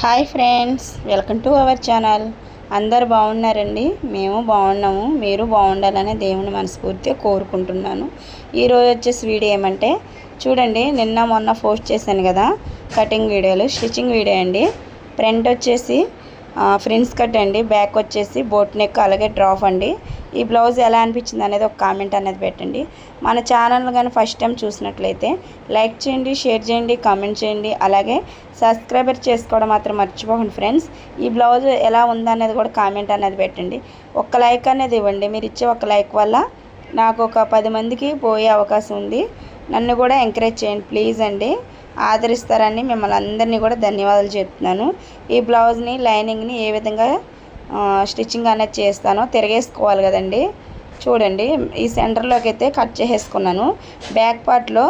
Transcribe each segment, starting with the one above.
Hi friends welcome to our channel. అందరు బాగున్నారండి? మేము బాగున్నాము. మీరు బాగుండాలని దేవుని మనస్ఫూర్తిగా కోరుకుంటున్నాను. ఈరోజు వచ్చేసి వీడియో ఏమంటే చూడండి నిన్న మొన్న పోస్ట్ చేశాను కదా కటింగ్ వీడియోలు స్టిచ్చింగ్ వీడియో అండి. ఫ్రంట్ వచ్చేసి ఫ్రిన్స్ కట్ అండి. బ్యాక్ వచ్చేసి బోట్ నెక్ అలాగే డ్రాప్ అండి. ఈ బ్లౌజ్ ఎలా అనిపించింది అనేది ఒక కామెంట్ అనేది పెట్టండి. మన ఛానల్ కానీ ఫస్ట్ టైం చూసినట్లయితే లైక్ చేయండి షేర్ చేయండి కామెంట్ చేయండి. అలాగే సబ్స్క్రైబర్ చేసుకోవడం మాత్రం మర్చిపోకండి ఫ్రెండ్స్. ఈ బ్లౌజ్ ఎలా ఉందనేది కూడా కామెంట్ అనేది పెట్టండి. ఒక్క లైక్ అనేది ఇవ్వండి. మీరు ఇచ్చే ఒక లైక్ వల్ల నాకు ఒక పది మందికి పోయే అవకాశం ఉంది. నన్ను కూడా ఎంకరేజ్ చేయండి ప్లీజ్ అండి. ఆదరిస్తారని మిమ్మల్ని అందరినీ కూడా ధన్యవాదాలు చెప్తున్నాను. ఈ బ్లౌజ్ని లైనింగ్ని ఏ విధంగా స్టిచ్చింగ్ అనేది చేస్తాను. తిరగేసుకోవాలి కదండి. చూడండి ఈ సెంటర్లోకి అయితే కట్ చేసేసుకున్నాను. బ్యాక్ పార్ట్లో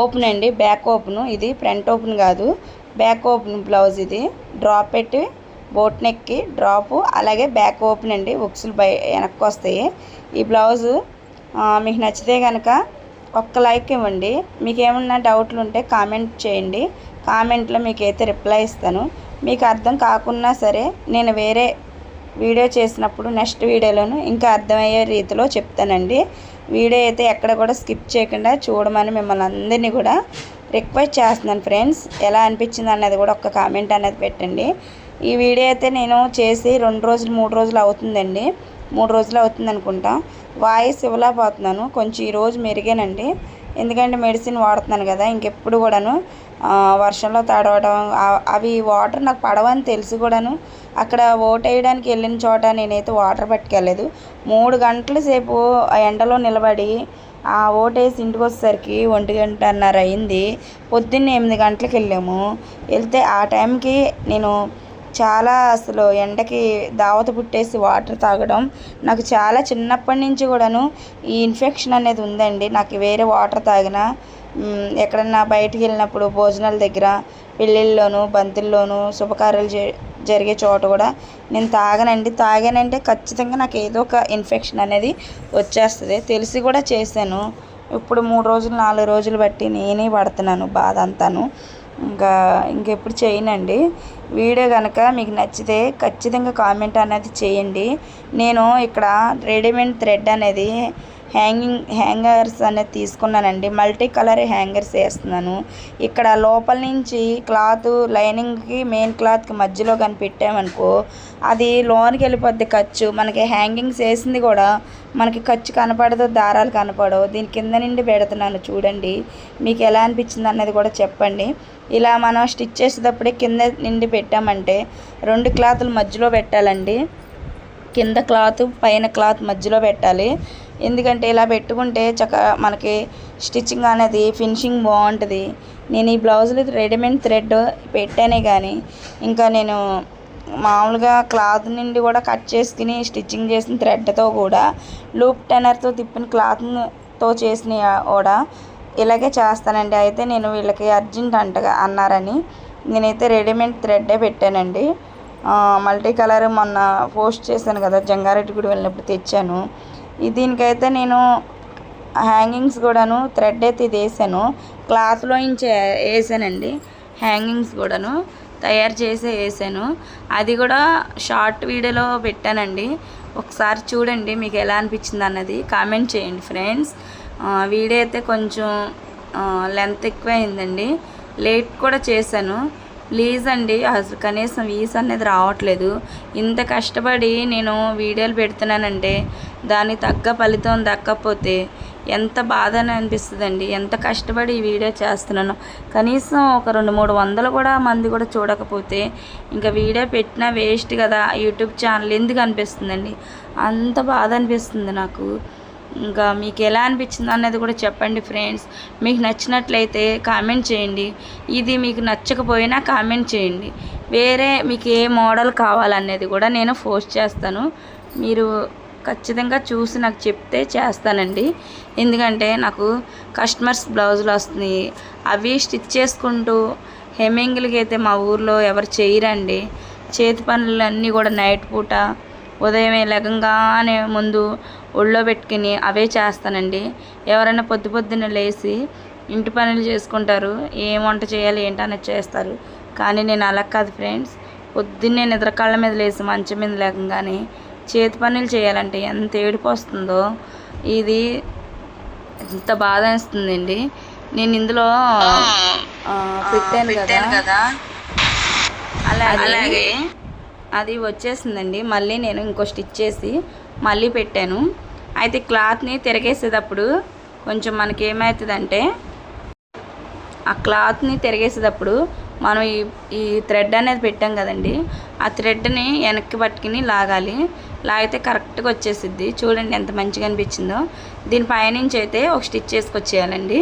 ఓపెన్ అండి. Back open. ఇది ఫ్రంట్ ఓపెన్ కాదు. బ్యాక్ ఓపెన్ బ్లౌజ్ ఇది. డ్రాప్ పెట్టి బోట్ నెక్కి డ్రాపు అలాగే బ్యాక్ ఓపెన్ అండి. ఉక్సులు బయ వెనక్కి వస్తాయి ఈ బ్లౌజు మీకు నచ్చితే కనుక ఒక్క లైక్ ఇవ్వండి. మీకు ఏమన్నా డౌట్లు ఉంటే కామెంట్ చేయండి. కామెంట్లో మీకు అయితే రిప్లై ఇస్తాను. మీకు అర్థం కాకున్నా సరే నేను వేరే వీడియో చేసినప్పుడు నెక్స్ట్ వీడియోలోను ఇంకా అర్థమయ్యే రీతిలో చెప్తానండి. వీడియో అయితే ఎక్కడ కూడా స్కిప్ చేయకుండా చూడమని మిమ్మల్ని అందరినీ కూడా రిక్వెస్ట్ చేస్తున్నాను ఫ్రెండ్స్. ఎలా అనిపించింది అన్నది కూడా ఒక కామెంట్ అనేది పెట్టండి. ఈ వీడియో అయితే నేను చేసి రెండు రోజులు మూడు రోజులు అవుతుందండి. మూడు రోజులు అవుతుంది అనుకుంటా. వాయిస్ ఇవ్వలేకపోతున్నాను. కొంచెం ఈరోజు మెరుగానండి. ఎందుకంటే మెడిసిన్ వాడుతున్నాను కదా ఇంకెప్పుడు కూడాను వర్షంలో తడవడం అవి వాటర్ నాకు పడవని తెలిసి కూడాను. అక్కడ ఓట్ వేయడానికి వెళ్ళిన చోట నేనైతే వాటర్ పట్టుకెళ్ళలేదు. మూడు గంటల సేపు ఆ ఎండలో నిలబడి ఆ ఓటేసి ఇంటికి వచ్చేసరికి ఒంటి గంటన్నర అయింది. పొద్దున్న ఎనిమిది గంటలకు వెళ్ళాము. వెళ్తే ఆ టైంకి నేను చాలా అసలు ఎండకి దావత పుట్టేసి వాటర్ తాగడం నాకు చాలా చిన్నప్పటి నుంచి కూడాను ఈ ఇన్ఫెక్షన్ అనేది ఉందండి. నాకు వేరే వాటర్ తాగినా ఎక్కడన్నా బయటికి వెళ్ళినప్పుడు భోజనాల దగ్గర పెళ్ళిళ్ళలోనూ బంతుల్లోనూ శుభకార్యాలు జరిగే చోట కూడా నేను తాగనండి. తాగానంటే ఖచ్చితంగా నాకు ఏదో ఒక ఇన్ఫెక్షన్ అనేది వచ్చేస్తుంది. తెలిసి కూడా చేశాను. ఇప్పుడు మూడు రోజులు నాలుగు రోజులు బట్టి నేనే పడుతున్నాను బాధ అంతాను. ఇంకా ఇంకెప్పుడు చేయనండి. వీడియో కనుక మీకు నచ్చితే ఖచ్చితంగా కామెంట్ అనేది చేయండి. నేను ఇక్కడ రెడీమేడ్ థ్రెడ్ అనేది హ్యాంగింగ్ హ్యాంగర్స్ అనేది తీసుకున్నానండి. మల్టీ కలర్ హ్యాంగర్స్ వేస్తున్నాను. ఇక్కడ లోపల నుంచి క్లాత్ లైనింగ్కి మెయిన్ క్లాత్కి మధ్యలో కానీ పెట్టామనుకో అది లోనికి వెళ్ళిపోద్ది ఖర్చు. మనకి హ్యాంగింగ్స్ వేసింది కూడా మనకి ఖర్చు కనపడదు దారాలు కనపడవు. దీని కింద నుండి పెడుతున్నాను చూడండి. మీకు ఎలా అనిపించింది అన్నది కూడా చెప్పండి. ఇలా మనం స్టిచ్ చేసేటప్పుడే కింద నిండి పెట్టామంటే రెండు క్లాతులు మధ్యలో పెట్టాలండి. కింద క్లాత్ పైన క్లాత్ మధ్యలో పెట్టాలి. ఎందుకంటే ఇలా పెట్టుకుంటే చక్క మనకి స్టిచ్చింగ్ అనేది ఫినిషింగ్ బాగుంటుంది. నేను ఈ బ్లౌజులు రెడీమేడ్ థ్రెడ్ పెట్టానే కానీ ఇంకా నేను మామూలుగా క్లాత్ నుండి కూడా కట్ చేసుకుని స్టిచ్చింగ్ చేసిన థ్రెడ్తో కూడా లూప్ టెనర్తో తిప్పిన క్లాత్తో చేసిన కూడా ఇలాగే చేస్తానండి. అయితే నేను వీళ్ళకి అర్జెంట్ అంటగా అన్నారని నేనైతే రెడీమేడ్ థ్రెడ్డే పెట్టానండి. మల్టీ కలర్ మొన్న పోస్ట్ చేశాను కదా జంగారెడ్డి గుడి వెళ్ళినప్పుడు తెచ్చాను. దీనికైతే నేను హ్యాంగింగ్స్ కూడాను థ్రెడ్ అయితే ఇది వేసాను క్లాత్లో నుంచి వేసానండి. హ్యాంగింగ్స్ కూడాను తయారు చేసి వేసాను. అది కూడా షార్ట్ వీడియోలో పెట్టానండి. ఒకసారి చూడండి మీకు ఎలా అనిపించింది అన్నది కామెంట్ చేయండి ఫ్రెండ్స్. వీడియో అయితే కొంచెం లెంత్ ఎక్కువ అయిందండి లేట్ కూడా చేశాను. ప్లీజ్ అండి అసలు కనీసం వీస్ అనేది రావట్లేదు. ఇంత కష్టపడి నేను వీడియోలు పెడుతున్నానంటే దానికి తగ్గ ఫలితం దక్కకపోతే ఎంత బాధ అని అనిపిస్తుందండి. ఎంత కష్టపడి ఈ వీడియో చేస్తున్నాను. కనీసం ఒక రెండు మూడు వందలు కూడా మంది కూడా చూడకపోతే ఇంకా వీడియో పెట్టినా వేస్ట్ కదా యూట్యూబ్ ఛానల్ ఎందుకు అనిపిస్తుందండి? అంత బాధ అనిపిస్తుంది నాకు. ఇంకా మీకు ఎలా అనిపించింది అన్నది కూడా చెప్పండి ఫ్రెండ్స్. మీకు నచ్చినట్లయితే కామెంట్ చేయండి. ఇది మీకు నచ్చకపోయినా కామెంట్ చేయండి. వేరే మీకు ఏ మోడల్ కావాలనేది కూడా నేను పోస్ట్ చేస్తాను. మీరు ఖచ్చితంగా చూసి నాకు చెప్తే చేస్తానండి. ఎందుకంటే నాకు కస్టమర్స్ బ్లౌజులు వస్తున్నాయి. అవి స్టిచ్ చేసుకుంటూ హెమ్మింగ్లకి అయితే మా ఊర్లో ఎవరు చేయరండి. చేతి పనులన్నీ కూడా నైట్ పూట ఉదయం లెగంగానే ముందు ఒళ్ళో పెట్టుకుని అవే చేస్తానండి. ఎవరైనా పొద్దు పొద్దున్న లేచి ఇంటి పనులు చేసుకుంటారు ఏం వంట చేయాలి ఏంటనేది చేస్తారు. కానీ నేను అలా కాదు ఫ్రెండ్స్. పొద్దున్నే నిద్ర కాళ్ళ మీద లేచి మంచం మీద లేకంగానే చేతి పనులు చేయాలంటే ఎంత ఏడుపు వస్తుందో. ఇది ఎంత బాధ అనిస్తుందండి నేను ఇందులో పెట్టాను కదా. అలాగే. అది వచ్చేసిందండి. మళ్ళీ నేను ఇంకో స్టిచ్ చేసి మళ్ళీ పెట్టాను. అయితే క్లాత్ని తిరగేసేటప్పుడు కొంచెం మనకి ఏమవుతుందంటే ఆ క్లాత్ని తిరగేసేటప్పుడు మనం ఈ ఈ థ్రెడ్ అనేది పెట్టాం కదండి ఆ థ్రెడ్ని వెనక్కి పట్టుకుని లాగాలి. లాగితే కరెక్ట్గా వచ్చేసిద్ది. చూడండి ఎంత మంచిగా అనిపించిందో. దీని పైనుంచి అయితే ఒక స్టిచ్ వేసుకొచ్చేయాలండి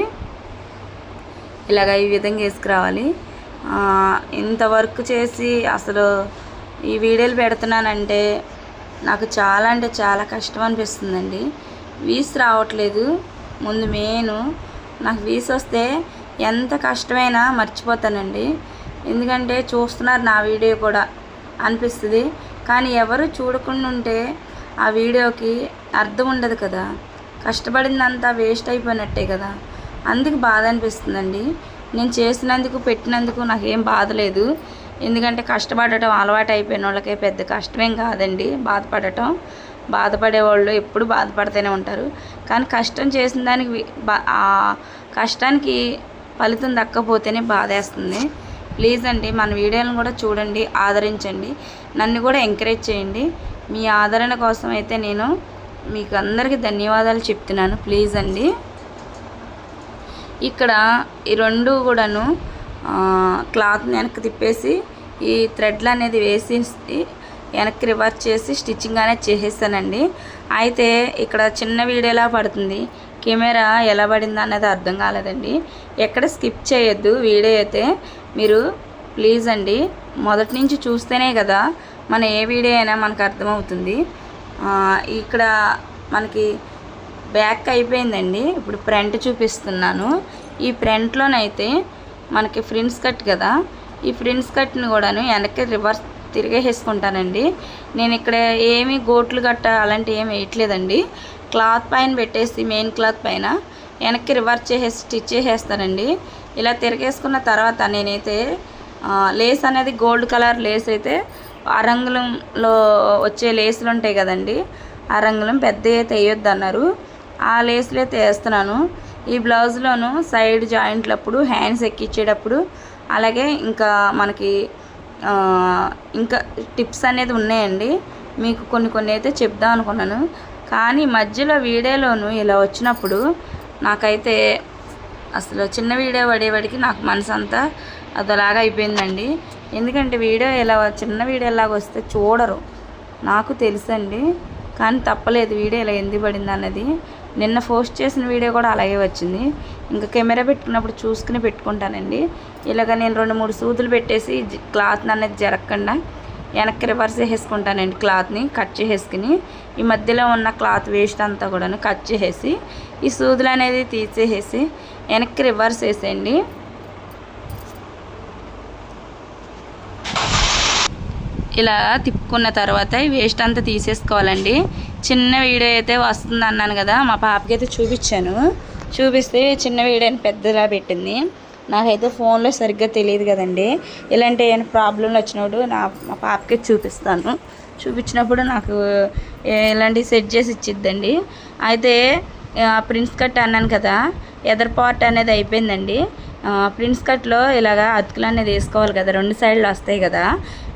ఇలాగ ఈ విధంగా వేసుకురావాలి. ఇంత వర్క్ చేసి అసలు ఈ వీడియోలు పెడుతున్నానంటే నాకు చాలా అంటే చాలా కష్టం అనిపిస్తుందండి. వీస్ రావట్లేదు. ముందు మెయిన్ నాకు వీస్ వస్తే ఎంత కష్టమైనా మర్చిపోతానండి. ఎందుకంటే చూస్తున్నారు నా వీడియో కూడా అనిపిస్తుంది. కానీ ఎవరు చూడకుండా ఉంటే ఆ వీడియోకి అర్థం ఉండదు కదా. కష్టపడిందంతా వేస్ట్ అయిపోయినట్టే కదా. అందుకు బాధ అనిపిస్తుందండి. నేను చేసినందుకు పెట్టినందుకు నాకేం బాధ లేదు. ఎందుకంటే కష్టపడటం అలవాటు అయిపోయిన వాళ్ళకే పెద్ద కష్టమేం కాదండి. బాధపడటం. బాధపడే వాళ్ళు ఎప్పుడు బాధపడుతూనే ఉంటారు. కానీ కష్టం చేసిన దానికి బా- ఆ కష్టానికి ఫలితం దక్కపోతేనే బాధేస్తుంది. ప్లీజ్ అండి మన వీడియోలను కూడా చూడండి ఆదరించండి. నన్ను కూడా ఎంకరేజ్ చేయండి. మీ ఆదరణ కోసం అయితే నేను మీకు అందరికీ ధన్యవాదాలు చెప్తున్నాను. ప్లీజ్ అండి. ఇక్కడ ఈ రెండు కూడాను క్లాత్ని వెనక్కి తిప్పేసి ఈ థ్రెడ్లు అనేది వేసి వెనక్కి రివర్స్ చేసి స్టిచ్చింగ్ అనేది చేసేసానండి అయితే ఇక్కడ చిన్న వీడియోలా పడుతుంది కెమెరా ఎలా పడింది అనేది అర్థం కాలేదండి. ఎక్కడ స్కిప్ చేయొద్దు వీడియో అయితే. మీరు ప్లీజ్ అండి మొదటి నుంచి చూస్తేనే కదా మన ఏ వీడియో అయినా మనకు అర్థమవుతుంది. ఇక్కడ మనకి బ్యాక్ అయిపోయిందండి. ఇప్పుడు ఫ్రంట్ చూపిస్తున్నాను. ఈ ఫ్రంట్లోనైతే మనకి ఫ్రిన్స్ కట్ కదా ఈ ఫ్రిన్స్ కట్ని కూడాను వెనక్కి రివర్స్ తిరిగేసుకుంటానండి నేను ఇక్కడ ఏమి గోట్లు గట్ట అలాంటివి ఏమి వేయట్లేదండి. క్లాత్ పైన పెట్టేసి మెయిన్ క్లాత్ పైన వెనక్కి రివర్స్ చేసేసి స్టిచ్ చేసేస్తానండి. ఇలా తిరిగేసుకున్న తర్వాత నేనైతే లేస్ అనేది గోల్డ్ కలర్ లేస్ అయితే ఆ వచ్చే లేసులు ఉంటాయి కదండి ఆ రంగులం పెద్ద అయితే వేయొద్దు అన్నారు ఆ లేసులు అయితే వేస్తున్నాను ఈ బ్లౌజ్లోను సైడ్ జాయింట్లప్పుడు హ్యాండ్స్ ఎక్కించేటప్పుడు అలాగే ఇంకా మనకి ఇంకా టిప్స్ అనేది ఉన్నాయండి. మీకు కొన్ని కొన్ని అయితే చెప్దాం అనుకున్నాను. కానీ మధ్యలో వీడియోలోను ఇలా వచ్చినప్పుడు నాకైతే అసలు చిన్న వీడియో పడేవాడికి నాకు మనసు అంతా అదలాగా అయిపోయిందండి. ఎందుకంటే వీడియో ఇలా చిన్న వీడియో లాగా వస్తే చూడరు. నాకు తెలుసండి. కానీ తప్పలేదు వీడియో ఇలా ఎందుకు పడింది అన్నది నిన్న పోస్ట్ చేసిన వీడియో కూడా అలాగే వచ్చింది. ఇంకా కెమెరా పెట్టుకున్నప్పుడు చూసుకుని పెట్టుకుంటానండి. ఇలాగ నేను రెండు మూడు సూదులు పెట్టేసి క్లాత్ని క్లాత్ అనేది జరగకుండా వెనక్కి రివర్స్ చేసేసుకుంటానండి క్లాత్ని కట్ చేసేసుకుని. ఈ మధ్యలో ఉన్న క్లాత్ వేస్ట్ అంతా కూడాను కట్ చేసేసి ఈ సూదులు అనేది తీసేసేసి వెనక్కి రివర్స్ వేసేయండి. ఇలా తిప్పుకున్న తర్వాత వేస్ట్ అంతా తీసేసుకోవాలండి. చిన్న వీడియో అయితే వస్తుంది అన్నాను కదా మా పాపకి అయితే చూపించాను. చూపిస్తే చిన్న వీడియో పెద్దలా పెట్టింది. నాకైతే ఫోన్లో సరిగ్గా తెలియదు కదండి. ఇలాంటి ఏమైనా ప్రాబ్లంలు వచ్చినప్పుడు నా మా పాపకి చూపిస్తాను. చూపించినప్పుడు నాకు ఇలాంటివి సెట్ చేసి ఇచ్చిద్దండి. అయితే ప్రిన్స్ కట్ అన్నాను కదా ఎదర్ పార్ట్ అనేది అయిపోయిందండి. ప్రిన్స్ కట్లో ఇలాగా అతుకులు అనేది వేసుకోవాలి కదా. రెండు సైడ్లు వస్తాయి కదా.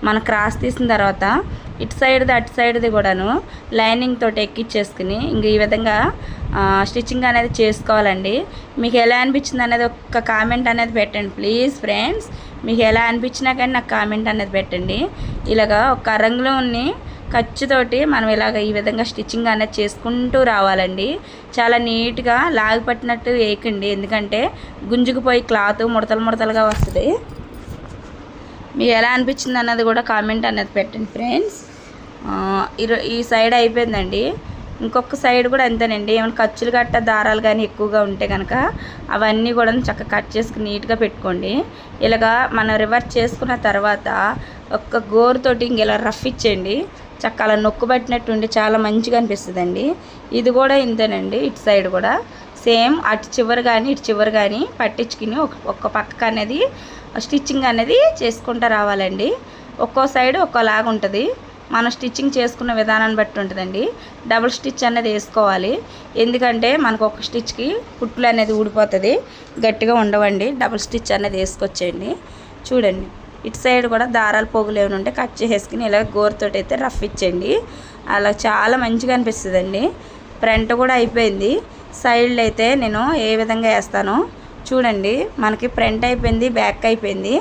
మన క్రాస్ తీసిన తర్వాత ఇటు సైడ్ది అటు సైడ్ది కూడాను లైనింగ్ తోటి ఎక్కిచ్చేసుకుని ఇంక ఈ విధంగా స్టిచ్చింగ్ అనేది చేసుకోవాలండి. మీకు ఎలా అనిపించింది అనేది ఒక కామెంట్ అనేది పెట్టండి ప్లీజ్ ఫ్రెండ్స్. మీకు ఎలా అనిపించినా కానీ నాకు కామెంట్ అనేది పెట్టండి. ఇలాగా ఒక రంగులో ఉన్ని ఖర్చుతోటి మనం ఇలాగ ఈ విధంగా స్టిచ్చింగ్ అనేది చేసుకుంటూ రావాలండి. చాలా నీట్గా లాగి పట్టినట్టు వేయకండి. ఎందుకంటే గుంజుకుపోయి క్లాత్ ముడతలు ముడతలుగా వస్తుంది. మీకు ఎలా అనిపించింది అన్నది కూడా కామెంట్ అనేది పెట్టండి ఫ్రెండ్స్. ఈ రో- ఈ సైడ్ అయిపోయిందండి. ఇంకొక సైడ్ కూడా అంతేనండి. ఏమైనా ఖర్చులు గట్ట దారాలు కానీ ఎక్కువగా ఉంటే కనుక అవన్నీ కూడా చక్కగా కట్ చేసుకుని నీట్గా పెట్టుకోండి. ఇలాగా మనం రివర్స్ చేసుకున్న తర్వాత ఒక్క గోరుతోటి ఇంక ఇలా రఫ్ ఇచ్చేయండి. చక్క అలా నొక్కు పట్టినట్టు ఉండి చాలా మంచిగా అనిపిస్తుందండి. ఇది కూడా ఇంతేనండి ఇటు సైడ్ కూడా. సేమ్ అటు చివరి కానీ ఇటు చివరి కానీ పట్టించుకుని ఒక ఒక్క పక్కకు అనేది స్టిచ్చింగ్ అనేది చేసుకుంటూ రావాలండి. ఒక్కో సైడ్ ఒక్కోలాగా ఉంటుంది. మనం స్టిచ్చింగ్ చేసుకున్న విధానాన్ని బట్టి ఉంటుందండి. డబుల్ స్టిచ్ అనేది వేసుకోవాలి. ఎందుకంటే మనకు ఒక స్టిచ్కి కుట్లు అనేది ఊడిపోతుంది. గట్టిగా ఉండవండి డబుల్ స్టిచ్ అనేది వేసుకొచ్చేయండి. చూడండి. ఇటు సైడ్ కూడా దారాలు పోగులు ఏమైనా ఉంటే కట్ చేసేసుకుని ఇలా గోరుతోటి అయితే రఫ్ ఇచ్చేయండి. అలా చాలా మంచిగా అనిపిస్తుందండి. ఫ్రంట్ కూడా అయిపోయింది. సైడ్లు అయితే నేను ఏ విధంగా వేస్తానో చూడండి. మనకి ఫ్రంట్ అయిపోయింది బ్యాక్ అయిపోయింది.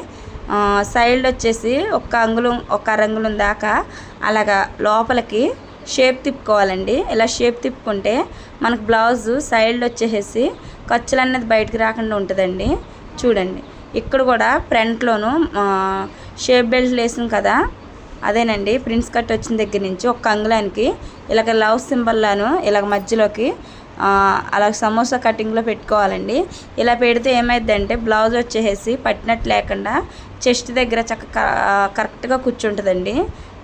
సైడ్ వచ్చేసి ఒక్క అంగుళం ఒక్క అరంగుళం దాకా అలాగా లోపలికి షేప్ తిప్పుకోవాలండి. ఇలా షేప్ తిప్పుకుంటే మనకు బ్లౌజు సైడ్ వచ్చేసేసి ఖర్చులు అనేది బయటకు రాకుండా ఉంటుందండి. చూడండి. ఇక్కడ కూడా ఫ్రంట్లోను షేప్ బెల్ట్ వేసాం కదా. అదేనండి ప్రిన్స్ కట్ వచ్చిన దగ్గర నుంచి ఒక అంగుళానికి ఇలాగ లవ్ సింబల్లాను ఇలాగ మధ్యలోకి ఆ, అలా సమోసా కటింగ్లో పెట్టుకోవాలండి. ఇలా పెడితే ఏమైందంటే బ్లౌజ్ వచ్చేసి పట్టినట్టు లేకుండా చెస్ట్ దగ్గర చక్క కరెక్ట్గా కూర్చుంటుందండి.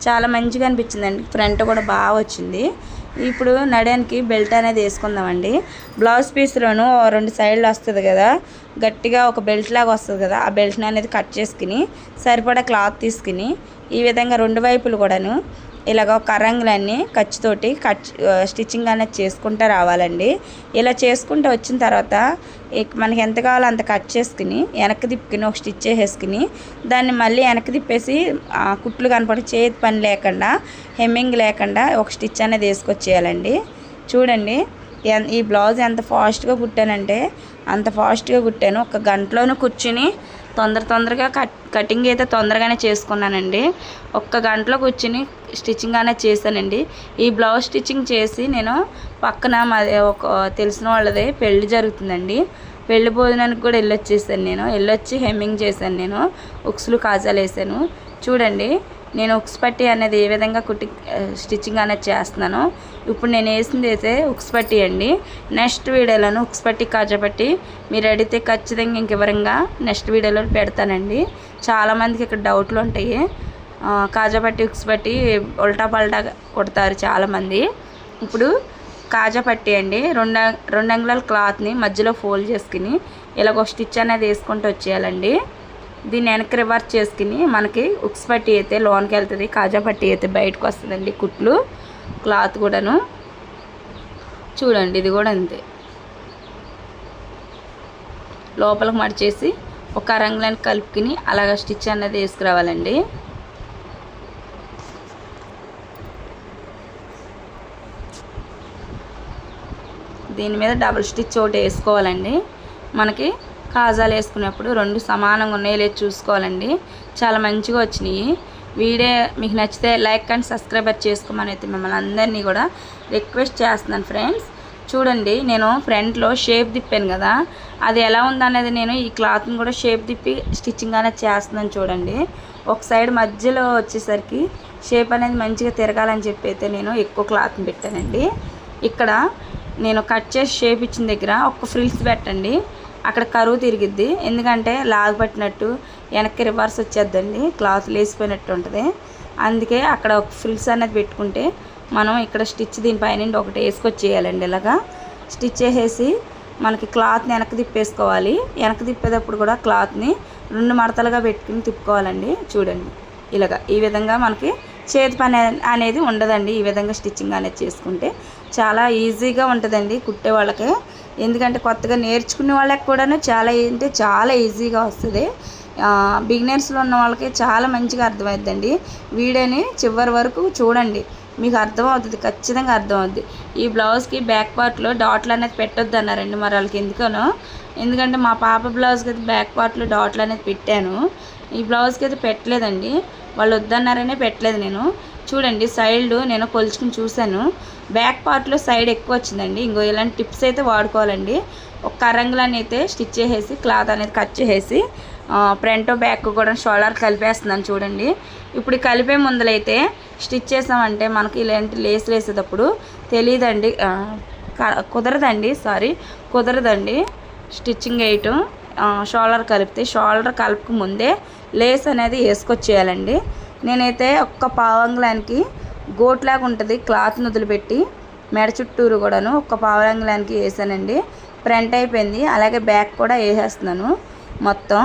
చాలా మంచిగా అనిపించిందండి. ఫ్రంట్ కూడా బాగా వచ్చింది. ఇప్పుడు నడడానికి బెల్ట్ అనేది వేసుకుందామండి. బ్లౌజ్ పీస్లోను రెండు సైడ్లు వస్తుంది కదా గట్టిగా ఒక బెల్ట్ లాగా వస్తుంది కదా ఆ బెల్ట్ని అనేది కట్ చేసుకుని సరిపడా క్లాత్ తీసుకుని ఈ విధంగా రెండు వైపులు కూడాను ఇలాగ కరంగులన్నీ ఖర్చుతోటి కట్ స్టిచ్చింగ్ అనేది చేసుకుంటూ రావాలండి. ఇలా చేసుకుంటూ వచ్చిన తర్వాత మనకి ఎంత కావాలో అంత కట్ చేసుకుని వెనక్కి తిప్పుకుని ఒక స్టిచ్ చేసేసుకుని దాన్ని మళ్ళీ వెనక్కి తిప్పేసి కుట్లు కనపడి చేతి పని లేకుండా హెమ్మింగ్ లేకుండా ఒక స్టిచ్ అనేది వేసుకొచ్చేయాలండి. చూడండి ఈ బ్లౌజ్ ఎంత ఫాస్ట్గా కుట్టానంటే అంత ఫాస్ట్గా కుట్టాను. ఒక గంటలోనూ కూర్చుని తొందర తొందరగా కట్ కటింగ్ అయితే తొందరగానే చేసుకున్నానండి. ఒక్క గంటలో కూర్చుని స్టిచ్చింగ్ అనేది చేశానండి. ఈ బ్లౌజ్ స్టిచ్చింగ్ చేసి నేను పక్కన మాది ఒక తెలిసిన వాళ్ళది పెళ్ళి జరుగుతుందండి. పెళ్ళి భోజనానికి కూడా వెళ్ళొచ్చేసాను నేను. వెళ్ళొచ్చి హెమ్మింగ్ చేశాను నేను. ఉక్సులు కాజాలు వేసాను చూడండి నేను ఉక్స్ పట్టి అనేది ఏ విధంగా కుట్టి స్టిచ్చింగ్ అనేది చేస్తున్నాను. ఇప్పుడు నేను వేసింది అయితే ఉక్స్ పట్టి అండి. నెక్స్ట్ వీడియోలోను ఉక్స్ పట్టి మీరు అడిగితే ఖచ్చితంగా ఇంక వివరంగా నెక్స్ట్ వీడియోలో పెడతానండి. చాలామందికి ఇక్కడ డౌట్లు ఉంటాయి. కాజపట్టి ఉక్స్పట్టి ఉక్స్ పట్టి ఉల్టా పల్టా కొడతారు చాలామంది ఇప్పుడు కాజపట్టి అండి. రెండు రెండు అంగుళాల క్లాత్ని మధ్యలో ఫోల్డ్ చేసుకుని ఇలాగ ఒక స్టిచ్ అనేది వేసుకుంటూ వచ్చేయాలండి. దీన్ని వెనక్కి రివర్స్ చేసుకుని మనకి ఉక్స్ పట్టి అయితే లోన్కి వెళ్తుంది కాజా పట్టి అయితే బయటకు వస్తుందండి కుట్లు. క్లాత్ కూడాను. చూడండి ఇది కూడా అంతే. లోపలికి మడిచేసి ఒక రంగులను కలుపుకుని అలాగ స్టిచ్ అన్నది వేసుకురావాలండి. దీని మీద డబుల్ స్టిచ్ ఒకటి వేసుకోవాలండి. మనకి కాజాలు వేసుకునేప్పుడు రెండు సమానంగా ఉన్నాయో లేదు చూసుకోవాలండి. చాలా మంచిగా వచ్చినాయి. వీడియో మీకు నచ్చితే లైక్ అండ్ సబ్స్క్రైబర్ చేసుకోమని అయితే మిమ్మల్ని అందరినీ కూడా రిక్వెస్ట్ చేస్తున్నాను ఫ్రెండ్స్. చూడండి నేను ఫ్రంట్లో షేప్ తిప్పాను కదా. అది ఎలా ఉందనేది నేను ఈ క్లాత్ని కూడా షేప్ తిప్పి స్టిచ్చింగ్ అనేది చేస్తున్నాను చూడండి. ఒక సైడ్ మధ్యలో వచ్చేసరికి షేప్ అనేది మంచిగా తిరగాలని చెప్పి అయితే నేను ఎక్కువ క్లాత్ని పెట్టానండి. ఇక్కడ నేను కట్ చేసి షేప్ ఇచ్చిన దగ్గర ఒక ఫ్రిల్స్ పెట్టండి. అక్కడ కరువు తిరిగిద్ది. ఎందుకంటే లాగు పట్టినట్టు వెనక్కి రివర్స్ వచ్చేద్దండి. క్లాత్ లేసిపోయినట్టు ఉంటుంది. అందుకే అక్కడ ఒక ఫ్రిల్స్ అనేది పెట్టుకుంటే మనం ఇక్కడ స్టిచ్ దీనిపైన ఒకటి వేసుకొచ్చేయాలండి ఇలాగా. స్టిచ్ చేసేసి మనకి క్లాత్ని వెనక్కి తిప్పేసుకోవాలి. వెనక్కి తిప్పేటప్పుడు కూడా క్లాత్ని రెండు మడతలుగా పెట్టుకుని తిప్పుకోవాలండి. చూడండి. ఇలాగా. ఈ విధంగా మనకి చేతి పని అనేది ఉండదండి. ఈ విధంగా స్టిచ్చింగ్ అనేది చేసుకుంటే చాలా ఈజీగా ఉంటుందండి కుట్టే వాళ్ళకి. ఎందుకంటే కొత్తగా నేర్చుకునే వాళ్ళకి కూడాను చాలా అంటే చాలా ఈజీగా వస్తుంది. బిగినర్స్లో ఉన్న వాళ్ళకి చాలా మంచిగా అర్థమవుతుందండి వీడియోని చివరి వరకు చూడండి. మీకు అర్థమవుతుంది ఖచ్చితంగా అర్థమవుద్ది. ఈ బ్లౌజ్కి బ్యాక్ పార్ట్లో డాట్లు అనేది పెట్టొద్దు అన్నారండి మరి వాళ్ళకి ఎందుకనో. ఎందుకంటే మా పాప బ్లౌజ్కి అయితే బ్యాక్ పార్ట్లో డాట్లు అనేది పెట్టాను. ఈ బ్లౌజ్కి అయితే పెట్టలేదండి. వాళ్ళు వద్దన్నారనే పెట్టలేదు నేను. చూడండి సైడ్ నేను కొలుచుకుని చూశాను. బ్యాక్ పార్ట్లో సైడ్ ఎక్కువ వచ్చిందండి. ఇంకో ఇలాంటి టిప్స్ అయితే వాడుకోవాలండి. ఒక కరంగులని అయితే స్టిచ్ చేసేసి క్లాత్ అనేది కట్ చేసేసి ఫ్రంట్ బ్యాక్ కూడా షోల్డర్ కలిపేస్తున్నాను చూడండి. ఇప్పుడు కలిపే ముందలైతే స్టిచ్ చేసామంటే మనకి ఇలాంటి లేస్ వేసేటప్పుడు తెలియదండి క- కుదరదండి సారీ కుదరదండి స్టిచ్చింగ్ వేయటం. షోల్డర్ కలిపితే షోల్డర్ కలుపుకు ముందే లేస్ అనేది వేసుకొచ్చేయాలండి. నేనైతే ఒక్క పావంగులానికి గోట్లాగా ఉంటుంది క్లాత్ వదిలిపెట్టి మెడ చుట్టూరు కూడాను ఒక పావురంగులానికి వేసానండి. ఫ్రంట్ అయిపోయింది అలాగే బ్యాక్ కూడా వేసేస్తున్నాను. మొత్తం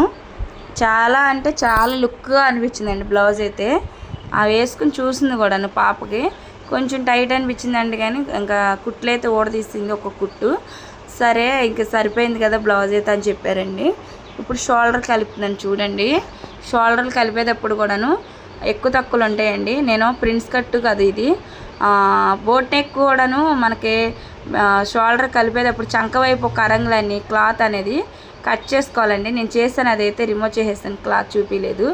చాలా అంటే చాలా లుక్గా అనిపించిందండి బ్లౌజ్ అయితే. అవి వేసుకుని చూసింది కూడాను పాపకి. కొంచెం టైట్ అనిపించిందండి కానీ ఇంకా కుట్లు అయితే ఊడదీసింది ఒక కుట్టు. సరే ఇంకా సరిపోయింది కదా బ్లౌజ్ అయితే అని చెప్పారండి. ఇప్పుడు షోల్డర్ కలుపుతున్నాను చూడండి. షోల్డర్లు కలిపేటప్పుడు కూడాను ఎక్కువ తక్కువలు ఉంటాయండి. నేను ప్రిన్స్ కట్టు కదా ఇది. బోట్ నెక్ కూడాను మనకి షోల్డర్ కలిపేటప్పుడు చంక వైపు ఒక అరంగులన్నీ క్లాత్ అనేది కట్ చేసుకోవాలండి. నేను చేశాను అదైతే రిమూవ్ చేసేసాను క్లాత్ చూపించలేదు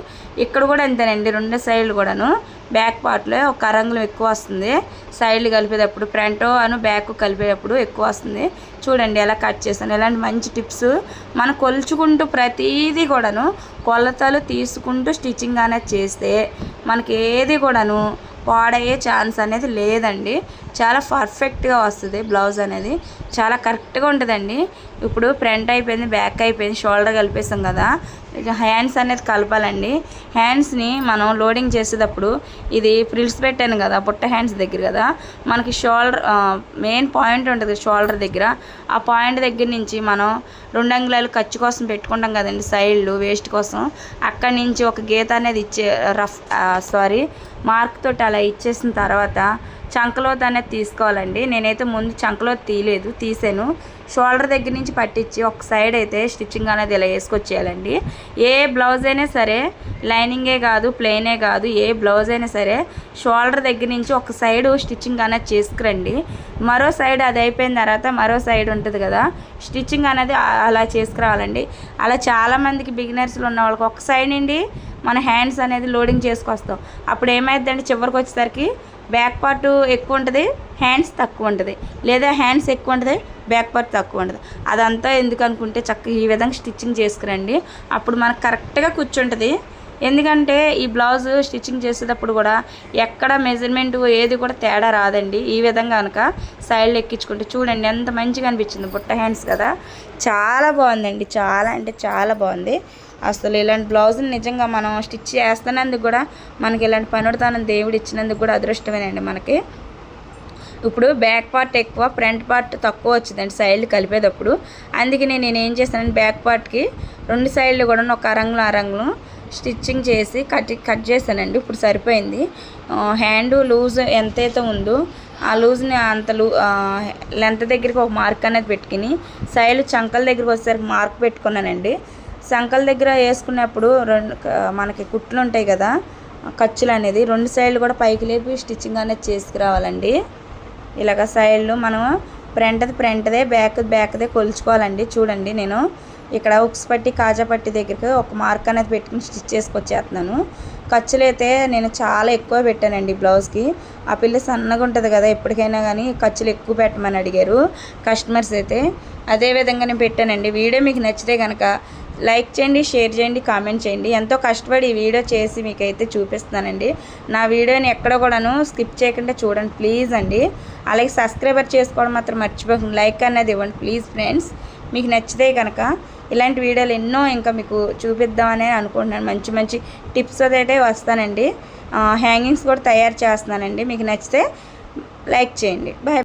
ఇక్కడ కూడా అంతేనండి. రెండు సైడ్లు కూడాను. బ్యాక్ పార్ట్లో ఒక అరంగులం ఎక్కువ వస్తుంది. సైడ్లు కలిపేటప్పుడు ఫ్రంట్ అను బ్యాక్ కలిపేటప్పుడు ఎక్కువ వస్తుంది. చూడండి ఎలా కట్ చేస్తాను ఇలాంటి మంచి టిప్స్. మనం కొలుచుకుంటూ ప్రతిదీ కూడాను కొలతలు తీసుకుంటూ స్టిచ్చింగ్ అనేది చేస్తే మనకి ఏది కూడాను పాడయ్యే ఛాన్స్ అనేది లేదండి. చాలా పర్ఫెక్ట్గా వస్తుంది బ్లౌజ్ అనేది. చాలా కరెక్ట్గా ఉంటుందండి. ఇప్పుడు ఫ్రంట్ అయిపోయింది బ్యాక్ అయిపోయింది షోల్డర్ కలిపేసాం కదా. ఇక హ్యాండ్స్ అనేది కలపాలండి. హ్యాండ్స్ని మనం లోడింగ్ చేసేటప్పుడు ఇది ఫ్రిల్స్ పెట్టాను కదా పుట్ట హ్యాండ్స్ దగ్గర కదా. మనకి షోల్డర్ మెయిన్ పాయింట్ ఉంటుంది షోల్డర్ దగ్గర. ఆ పాయింట్ దగ్గర నుంచి మనం రెండు అంగుళాలు ఖర్చు కోసం పెట్టుకుంటాం కదండి సైడ్లు వేస్ట్ కోసం. అక్కడి నుంచి ఒక గీత అనేది ఇచ్చే రఫ్ సారీ మార్క్ తోటి అలా ఇచ్చేసిన తర్వాత చంకలోత్ అనేది తీసుకోవాలండి. నేనైతే ముందు చంకలోత్ తీయలేదు తీసాను. షోల్డర్ దగ్గర నుంచి పట్టించి ఒక సైడ్ అయితే స్టిచ్చింగ్ అనేది ఇలా వేసుకొచ్చేయాలండి. ఏ బ్లౌజ్ అయినా సరే లైనింగే కాదు ప్లెయినే కాదు ఏ బ్లౌజ్ అయినా సరే షోల్డర్ దగ్గర నుంచి ఒక సైడ్ స్టిచ్చింగ్ అనేది చేసుకురండి. మరో సైడ్ అది అయిపోయిన తర్వాత మరో సైడ్ ఉంటుంది కదా స్టిచ్చింగ్ అనేది అలా చేసుకురావాలండి. అలా చాలామందికి బిగినర్స్లో ఉన్న వాళ్ళకి ఒక సైడ్ నుండి మన హ్యాండ్స్ అనేది లోడింగ్ చేసుకొస్తాం. అప్పుడు ఏమైందంటే చివరికి వచ్చేసరికి బ్యాక్ పార్ట్ ఎక్కువ ఉంటుంది హ్యాండ్స్ తక్కువ ఉంటుంది. లేదా హ్యాండ్స్ ఎక్కువ ఉంటుంది బ్యాక్ పార్ట్ తక్కువ ఉంటుంది. అదంతా ఎందుకు అనుకుంటే చక్కగా ఈ విధంగా స్టిచ్చింగ్ చేసుకురండి. అప్పుడు మనకు కరెక్ట్గా కూర్చుంటుంది. ఎందుకంటే ఈ బ్లౌజ్ స్టిచ్చింగ్ చేసేటప్పుడు కూడా ఎక్కడ మెజర్మెంట్ ఏది కూడా తేడా రాదండి. ఈ విధంగా కనుక సైడ్లో ఎక్కించుకుంటే చూడండి ఎంత మంచిగా అనిపించింది బుట్ట హ్యాండ్స్ కదా. చాలా బాగుందండి. చాలా అంటే చాలా బాగుంది. అసలు ఇలాంటి బ్లౌజులు నిజంగా మనం స్టిచ్ చేస్తున్నందుకు కూడా మనకి ఇలాంటి పనుడుతానం దేవుడు ఇచ్చినందుకు కూడా అదృష్టమేనండి మనకి. ఇప్పుడు బ్యాక్ పార్ట్ ఎక్కువ ఫ్రంట్ పార్ట్ తక్కువ వచ్చిందండి సైడ్లు కలిపేటప్పుడు. అందుకే నేను ఏం చేస్తానంటే బ్యాక్ పార్ట్కి రెండు సైడ్లు కూడా ఒక అరంగులు అరంగులు స్టిచ్చింగ్ చేసి కట్ కట్ చేశానండి. ఇప్పుడు సరిపోయింది. హ్యాండ్ లూజ్ ఎంతైతే ఉందో ఆ లూజ్ని అంత లూ లెంత్ దగ్గరికి ఒక మార్క్ అనేది పెట్టుకుని సైడ్ చంకల దగ్గరికి వచ్చేసరికి మార్క్ పెట్టుకున్నానండి. సంకల దగ్గర వేసుకున్నప్పుడు రెండు మనకి కుట్లు ఉంటాయి కదా ఖర్చులు అనేది రెండు సైడ్లు కూడా పైకి లేపి స్టిచ్చింగ్ అనేది చేసుకురావాలండి. ఇలాగ సైడ్లు మనం ఫ్రంట్ది ఫ్రంట్దే బ్యాక్ బ్యాక్దే కొలుచుకోవాలండి. చూడండి నేను ఇక్కడ ఉక్స్ పట్టి కాజా పట్టి దగ్గరికి ఒక మార్క్ అనేది పెట్టుకుని స్టిచ్ చేసుకొచ్చేస్తున్నాను. ఖర్చులు అయితే నేను చాలా ఎక్కువ పెట్టానండి బ్లౌజ్కి ఆ పిల్ల సన్నగా ఉంటుంది కదా ఎప్పటికైనా కానీ ఖర్చులు ఎక్కువ పెట్టమని అడిగారు కస్టమర్స్ అయితే. అదే విధంగా నేను పెట్టానండి. వీడియో మీకు నచ్చితే కనుక లైక్ చేయండి షేర్ చేయండి కామెంట్ చేయండి. ఎంతో కష్టపడి ఈ వీడియో చేసి మీకైతే చూపిస్తానండి నా వీడియోని ఎక్కడ కూడాను స్కిప్ చేయకుండా చూడండి ప్లీజ్ అండి. అలాగే సబ్స్క్రైబర్ చేసుకోవడం మాత్రం మర్చిపోకండి. లైక్ అనేది ఇవ్వండి ప్లీజ్ ఫ్రెండ్స్. మీకు నచ్చితే కనుక ఇలాంటి వీడియోలు ఎన్నో ఇంకా మీకు చూపిద్దామని అనుకుంటున్నాను. మంచి మంచి టిప్స్ అయితే వస్తానండి. హ్యాంగింగ్స్ కూడా తయారు చేస్తున్నానండి. మీకు నచ్చితే లైక్ చేయండి. బాయ్